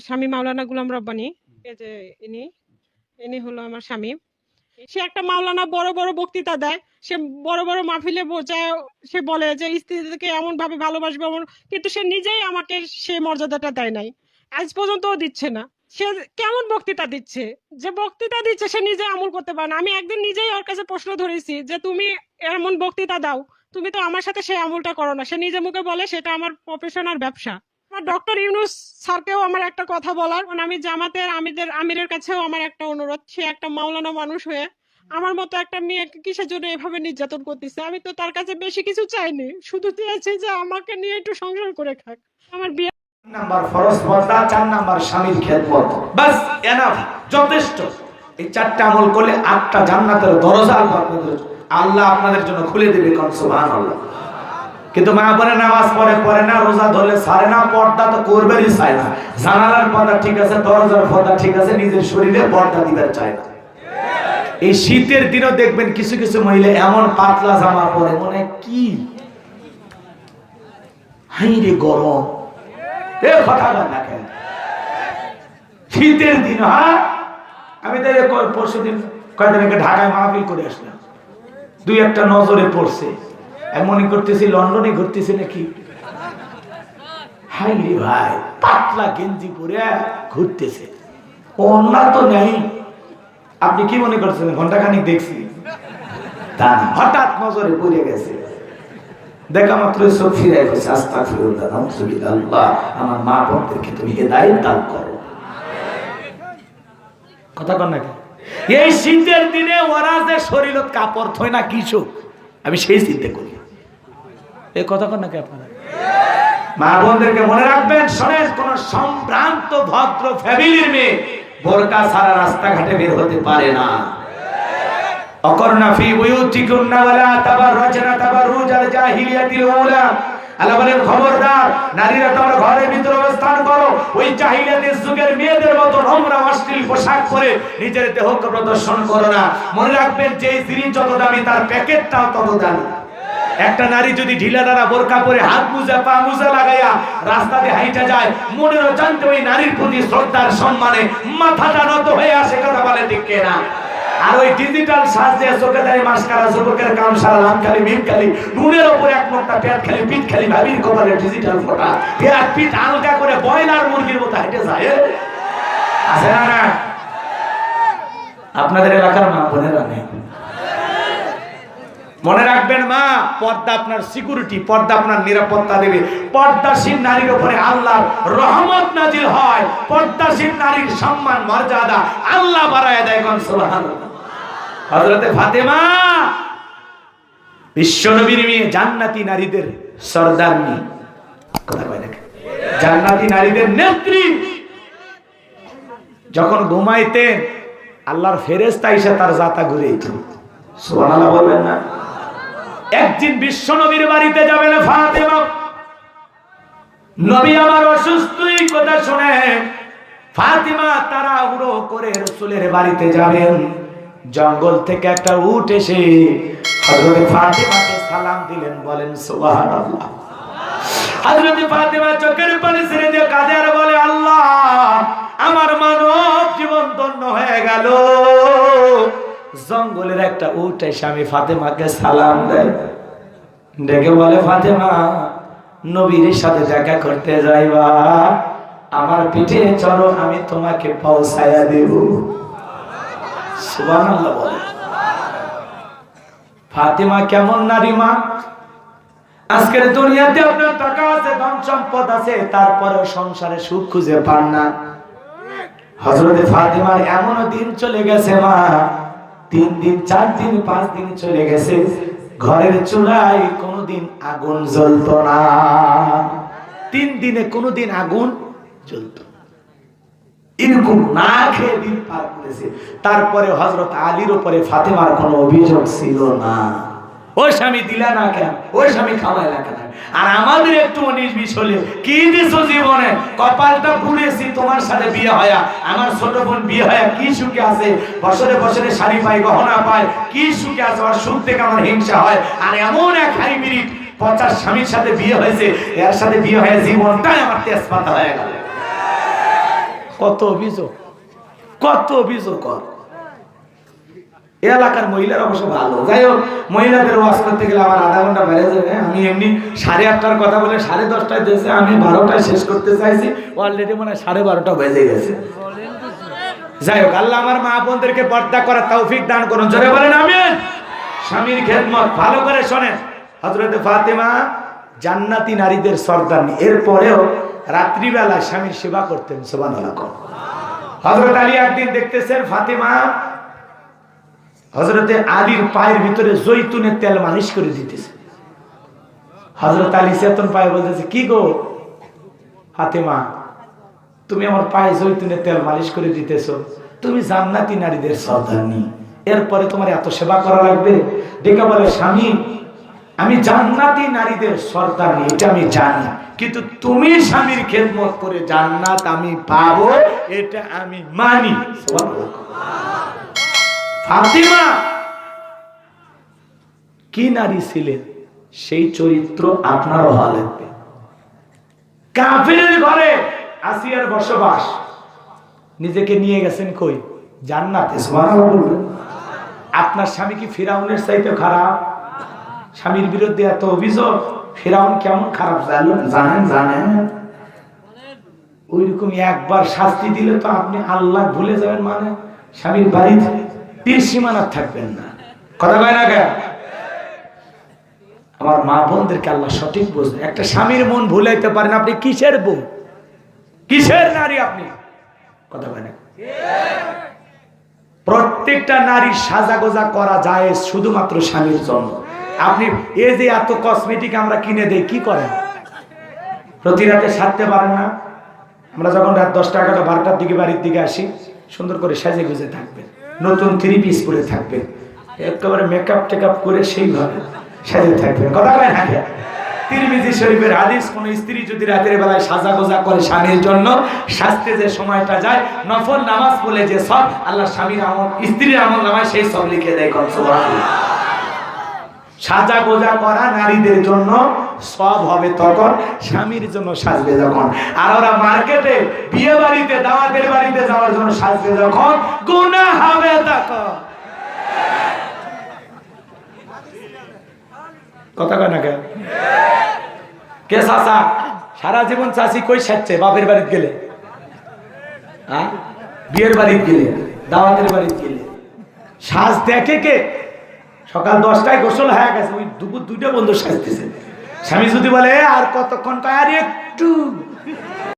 স্বামী মাওলানা গুলাম রব্বানি। এই যে ইনি ইনি হলো আমার স্বামী। সে একটা মাওলানা বড় বড় বক্তৃতা দেয়। সে বড় বড় মাহফিলে বোঝায় সে বলে যে স্ত্রীকে এমন ভাবে ভালোবাসবে এমন কিন্তু সে নিজেই আমাকে সেই মর্যাদাটা দেয় নাই। আজ পর্যন্তও দিচ্ছে না। সে কেমন বক্তৃতা দিচ্ছে? যে বক্তৃতা দিচ্ছে সে নিজে আমল করতে পারে না। আমি একদিন নিজেই ওর কাছে প্রশ্ন ধরেছি যে তুমি এমন বক্তৃতা দাও। তুমি তো আমার সাথে সেই আমলটা করো না। সে নিজে মুখে বলে সেটা আমার প্রফেশনাল ব্যবসা। ডক্টর ইউনুস স্যারকেও আমার একটা কথা বলার। কারণ আমি জামাতের আমিদের, আমিরের কাছেও আমার একটা অনুরোধ, সে একটা মাওলানা মানুষ হয়ে আমার মতো একটা মেয়েকে কিসের জন্য এভাবে নির্যাতন করতেছে? আমি তো তার কাছে বেশি কিছু চাইনি, শুধু চেয়েছি যে আমাকে নিয়ে একটু সংসার করে খাক। আমার বিয়ে নাম্বার ফরজ পর্দা, চার নাম্বার স্বামীর খেদমত। বাস এনাফ যথেষ্ট। এই চারটা আমল করলে আটটা জান্নাতের দরজা আল্লাহ আপনাদের জন্য খুলে দেবে কোন সুবহানাল্লাহ। কিন্তু মা বোনে নামাজ পড়ে পড়ে না, রোজা ধরলে সারে না, পর্দা তো করবেরই চায় না। জানালার পর্দা ঠিক আছে, দরজার পর্দা ঠিক আছে, নিজের শরীরে পর্দা দিবার চায় না। এই শীতের দিনও দেখবেন কিছু কিছু মহিলা এমন পাতলা জামা পরে, মনে কি? হাই রে গরম। এ কথা বল না কেন? শীতের দিন হ্যাঁ? আমি তো পরশু দিন কয়েকদিন ঢাকায় মাহফিল করে আসলাম। দুই একটা নজরে পড়ছে। মনে করতেছি লন্ডনে ঘুরতেছি নাকি? হাই রে ভাই, পাতলা গেঞ্জি পরে ঘুরতেছে। তো নেই। আপনি কি মনে করছেন? দেখছি। হঠাৎ নজরে পড়ে গেছে। দেখা মাত্র সব ফিরে গেছে। আস্তা আমার মা বোনদেরকে তুমি দান করো। কথা নাকি? এই শীতের দিনে ওরা যে কাপড় থয় না কিছু আমি সেই চিন্তা করি। এই কথা আপনারা? মা বোনদেরকে মনে রাখবেন, শোনেন, কোন সম্ভ্রান্ত, ভদ্র ফ্যামিলির মেয়ে বোরকা ছাড়া রাস্তাঘাটে বের হতে পারে না। নারীরা ভিতরে অবস্থান করো। ওই যুগের মেয়েদের পোশাক পরে নিজের প্রদর্শন করো না। মনে রাখবেন যে জিনিস যত দামি, তার প্যাকেটটাও তত দামি। একটা নারী যদি ঢিলা দ্বারা বোরকা পরে হাত মুজা পা মুজা লাগাইয়া রাস্তা দিয়ে হাইটা যায় মনেরও জানতে ওই নারীর প্রতি শ্রদ্ধার সম্মানে মাথাটা নত হয়ে আসে কথা বলে, ঠিক না আর ওই ডিজিটাল সাজে চোখে দেয় মাস্কারা যুবকের কাম সারা লাম খালি মিম খালি, নুনের ওপর এক মোটা পেট খালি, পিঠ খালি, ভাবির কপালে ডিজিটাল ফোটা। পেট পিঠ আলগা করে বয়লার মুরগির মতো হেঁটে যায় আছে না? আপনাদের এলাকার মা বোনেরা নেই। মনে রাখবেন মা, পর্দা আপনার সিকিউরিটি পর্দা আপনার নিরাপত্তা দেবে। পর্দাসীন নারীর উপরে আল্লাহর রহমত নাজিল হয়। পর্দাসীন নারীর সম্মান, মর্যাদা আল্লাহ বাড়ায় দেয় কোন সুবহানাল্লাহ। হযরতে ফাতেমা বিশ্বনবীর মেয়ে, জান্নাতি নারীদের সরদারনি কথা কয় নাকি? জান্নাতি নারীদের নেত্রী। যখন ঘুমাইতেন, আল্লাহর ফেরেস্তা এসে তার জাতা ঘুরে সুবহানাল্লাহ বলবেন না? একদিন বিশ্ব নবীর বাড়িতে যাবেন ফাতেমা। নবী আমার অসুস্থ এই কথা শুনে, ফাতিমা তারা উড়ো করে রসুলের বাড়িতে যাবেন। জঙ্গল থেকে একটা উট এসে হযরত ফাতিমাকে সালাম দিলেন, বলেন, সুবহানাল্লাহ। হযরত ফাতিমা চোখের পানি ছেড়ে দিয়ে কাঁদে আর বলে, আল্লাহ, আমার মানব জীবন ধন্য হয়ে গেল। জঙ্গলের একটা উট এসে আমি ফাতেমাকে সালাম দেয়। ডেকে বলে, ফাতেমা, নবীর সাথে দেখা করতে যাইবা। আমার পিঠে চলো আমি তোমাকে পৌঁছায়া দেব। ফাতেমা কেমন নারী মা? আজকের দুনিয়াতে আপনার টাকা আছে, ধন সম্পদ আছে, তারপরেও সংসারে সুখ খুঁজে পান না। হজরতে ফাতেমার এমনও দিন চলে গেছে মা তিন দিন, চার দিন, পাঁচ দিন চলে গেছে। ঘরের চুলায় কোনোদিন আগুন জ্বলতো না। তিন দিনে কোনোদিন আগুন জ্বলতো। এরকম না খেয়ে দিন পার করেছে। তারপরে হজরত আলীর উপরে ফাতেমার কোনো অভিযোগ ছিল না। ওই স্বামী দিলা না কেন? ওই স্বামী খাওয়াই না কেন? আর আমাদের একটু উনিশ বিশ হলে কি দিছো জীবনে? কপালটা পুড়েছি তোমার সাথে বিয়ে হয়া। আমার ছোট বোন বিয়ে হয়া কি সুখে আছে? বছরে বছরে শাড়ি পাই গহনা পায়, কি সুখে আছে? আর সুখ থেকে আমার হিংসা হয়। আর এমন এক হাই মিনিট পঞ্চাশ স্বামীর সাথে বিয়ে হয়েছে, এর সাথে বিয়ে হয়ে জীবনটাই আমার তেজপাতা হয়ে গেল। কত অভিযোগ কত অভিযোগ কর। এলাকার মহিলার অবশ্য ভালো। যাই হোক, মহিলাদের ওয়াশ করতে গেলে আমার আধা ঘণ্টা বেড়ে যাবে। আমি এমনি সাড়ে আটটার কথা বলে সাড়ে দশটায় দিয়েছে আমি বারোটায় শেষ করতে চাইছি। অলরেডি মনে সাড়ে বারোটা বেজে গেছে। যাই হোক, আল্লাহ আমার মা বোনদেরকে পর্দা করার তৌফিক দান করুন। জোরে বলেন, আমিন। স্বামীর খেদমত, ভালো করে শোনেন। হজরতে ফাতেমা জান্নাতি নারীদের সর্দারনি এরপরেও রাত্রিবেলায় স্বামীর সেবা করতেন সোবান হজরত আলী একদিন দেখতেছেন ফাতেমা হজরতে আলীর পায়ের ভিতরে জৈতুনের তেল মালিশ করে দিতেছে। হজরত আলী চেতন পায়ে বলতেছে, কি গো ফাতেমা, তুমি আমার পায়ে জৈতুনের তেল মালিশ করে দিতেছো। তুমি জান্নাতি নারীদের সর্দারনি এরপরে তোমার এত সেবা করা লাগবে? ডেকে বলে, স্বামী, আমি জান্নাতি নারীদের সর্দারনি এটা আমি জানি। কিন্তু তুমি স্বামীর খেদমত করে জান্নাত আমি পাবো, এটা আমি মানি। ফাতিমা! কি নারী ছিলেন? সেই চরিত্র আপনারও হওয়া লাগবে। ঘরে আসিয়ার বসবাস। নিজেকে নিয়ে গেছেন কই? জান্নাতে। আপনার স্বামী কি ফিরাউনের চাইতে খারাপ? স্বামীর বিরুদ্ধে এত অভিযোগ, ফিরাউন কেমন খারাপ জানেন জানেন জানেন। ওইরকম একবার শাস্তি দিলে তো আপনি আল্লাহ ভুলে যাবেন মানে স্বামীর বাড়িতে। তীর সীমানা থাকবেন না। কথা কয় না কেন? আমার মা বোনদেরকে আল্লাহ সঠিক বুঝবে একটা স্বামীর মন ভুলাইতে পারেন, আপনি কিসের বউ কিসের নারী আপনি? কথা কয় না প্রত্যেকটা নারীর সাজা গোজা করা যায় শুধুমাত্র স্বামীর জন্য। আপনি এই যে এত কসমেটিক আমরা কিনে দেই, কি করেন? প্রতি রাতে সারতে পারেন না। আমরা যখন রাত দশটা এগারোটা বারোটার দিকে বাড়ির দিকে আসি, সুন্দর করে সাজে গুজে থাকবেন। নতুন থ্রি পিস পরে থাকবেন একেবারে মেকআপ টেকআপ করে সেইভাবে সাজে থাকবেন কথা কয় না তিরমিজি শরীফের হাদিস, কোন স্ত্রী যদি রাতের বেলায় সাজা গোজা করে স্বামীর জন্য শাস্তে যে সময়টা যায়, নফল নামাজ বলে যে সব, আল্লাহ স্বামীর আমল, স্ত্রীর আমল নামায় সেই সব লিখে দেয় কম সাজা গোজা করা নারীদের জন্য সব হবে তখন স্বামীর জন্য সাজবে যখন। আর ওরা মার্কেটে বিয়ে বাড়িতে, দাওয়াতের বাড়িতে যাওয়ার জন্য সাজবে যখন। গুণা হবে তখন। কথা কয় না কে চাচা? সারা জীবন চাষি কই বাপের বাড়িতে গেলে। হ্যাঁ? বিয়ের বাড়িতে গেলে, দাওয়াতের বাড়িতে গেলে। সাজ দেখে কে? সকাল দশটায় গোসল হয়ে গেছে, ওই দুপুর দুইটা বন্ধু সাজতেছে। স্বামী যদি বলে, আর কতক্ষণ তাই আর একটু।